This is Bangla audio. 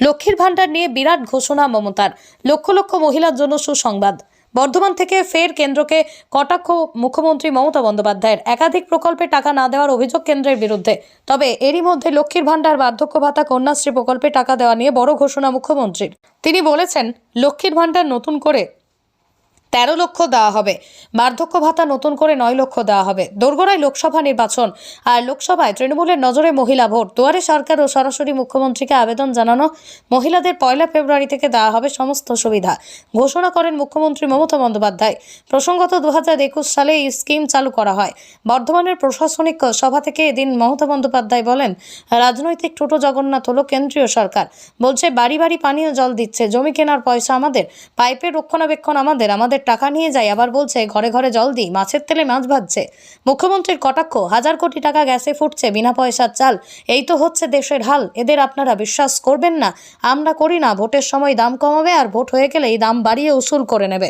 লক্ষ্মীর ভাণ্ডার নিয়ে বিরাট ঘোষণা মমতার। লক্ষ লক্ষ মহিলার জন্য সুসংবাদ। বর্ধমান থেকে ফের কেন্দ্রকে কটাক্ষ মুখ্যমন্ত্রী মমতা বন্দ্যোপাধ্যায়ের। একাধিক প্রকল্পে টাকা না দেওয়ার অভিযোগ কেন্দ্রের বিরুদ্ধে। তবে এরই মধ্যে লক্ষ্মীর ভাণ্ডার, বার্ধক্য ভাতা, কন্যাশ্রী প্রকল্পে টাকা দেওয়া নিয়ে বড় ঘোষণা মুখ্যমন্ত্রীর। তিনি বলেছেন, লক্ষ্মীর ভাণ্ডার নতুন করে তেরো লক্ষ দেওয়া হবে। বার্ধক্য ভাতা নতুন করে নয় লক্ষ দেওয়া হবে। দোরগোড়ায় লোকসভা নির্বাচন আর লোকসভায় তৃণমূলের নজরে মহিলা ভোট। দুয়ারে সরকার ও সরাসরি মুখ্যমন্ত্রীকে আবেদন জানানো মহিলাদের পয়লা ফেব্রুয়ারি থেকে দেওয়া হবে সমস্ত সুবিধা। ঘোষণা করেন মুখ্যমন্ত্রী মমতা বন্দ্যোপাধ্যায়। প্রসঙ্গত দু একুশ সালে এই স্কিম চালু করা হয়। বর্ধমানের প্রশাসনিক সভা থেকে এদিন মমতা বন্দ্যোপাধ্যায় বলেন, রাজনৈতিক টোটো জগন্নাথ হলো কেন্দ্রীয় সরকার। বলছে, বাড়ি বাড়ি পানীয় জল দিচ্ছে। জমি কেনার পয়সা আমাদের। পাইপের রক্ষণাবেক্ষণ আমাদের। আমাদের টাকা নিয়ে যায় আবার বলছে, ঘরে ঘরে জল দিই, মাছের তেলে মাছ ভাজছে। মুখ্যমন্ত্রীর কটাক্ষ, হাজার কোটি টাকা গ্যাসে ফুটছে, বিনা পয়সার চাল। এই তো হচ্ছে দেশের হাল, এদের আপনারা বিশ্বাস করবেন না। আমরা করি না, ভোটের সময় দাম কমাবে আর ভোট হয়ে গেলেই দাম বাড়িয়ে উসুল করে নেবে।